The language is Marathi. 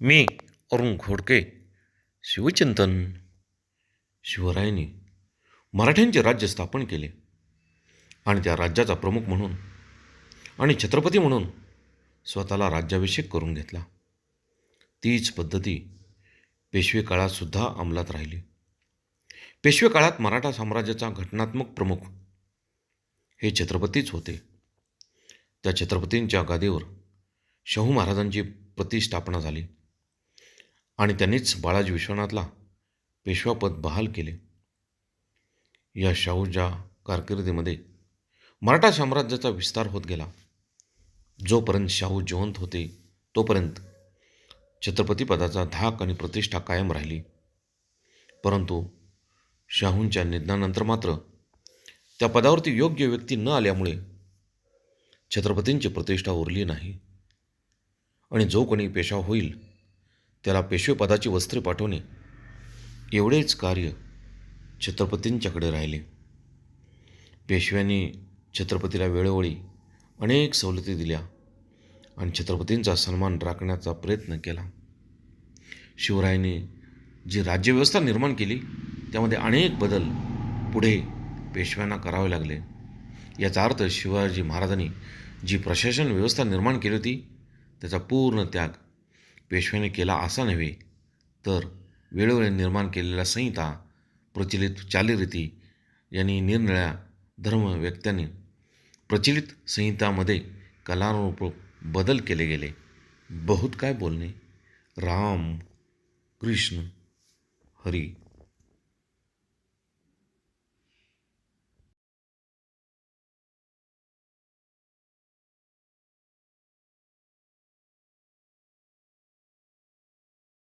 मी अरुण घोडके शिवचिंतन शिवरायाने मराठ्यांचे राज्य स्थापन केले. आणि त्या राज्याचा प्रमुख म्हणून आणि छत्रपती म्हणून स्वतःला राज्याभिषेक करून घेतला. तीच पद्धती पेशवे काळातसुद्धा अंमलात राहिली. पेशवे काळात मराठा साम्राज्याचा घटनात्मक प्रमुख हे छत्रपतीच होते. त्या छत्रपतींच्या गादीवर शाहू महाराजांची प्रतिष्ठापना झाली. आणि त्यांनीच बाळाजी विश्वनाथला पेशवापद बहाल केले. या शाहूच्या कारकिर्दीमध्ये मराठा साम्राज्याचा विस्तार होत गेला. जोपर्यंत शाहू जिवंत होते तोपर्यंत छत्रपतीपदाचा धाक आणि प्रतिष्ठा कायम राहिली. परंतु शाहूंच्या निधनानंतर मात्र त्या पदावरती योग्य व्यक्ती न आल्यामुळे छत्रपतींची प्रतिष्ठा उरली नाही. आणि जो कोणी पेशाव होईल त्याला पेशवेपदाची वस्त्रे पाठवणे. एवढेच कार्य छत्रपतींच्याकडे राहिले. पेशव्यांनी छत्रपतीला वेळोवेळी अनेक सवलती दिल्या आणि छत्रपतींचा सन्मान राखण्याचा प्रयत्न केला. शिवरायांनी जी राज्यव्यवस्था निर्माण केली त्यामध्ये अनेक बदल पुढे पेशव्यांना करावे लागले. याचा अर्थ शिवाजी महाराजांनी जी प्रशासन व्यवस्था निर्माण केली होती त्याचा पूर्ण त्याग पेशव्याने केला असा नव्हे तर वेळोवेळी निर्माण केलेल्या संहिता प्रचलित चालीरीती यांनी निरनिळ्या धर्म व्यक्त्यांनी प्रचलित संहितामध्ये कलानुरूप बदल केले गेले. बहुत काय बोलणे? राम कृष्ण हरी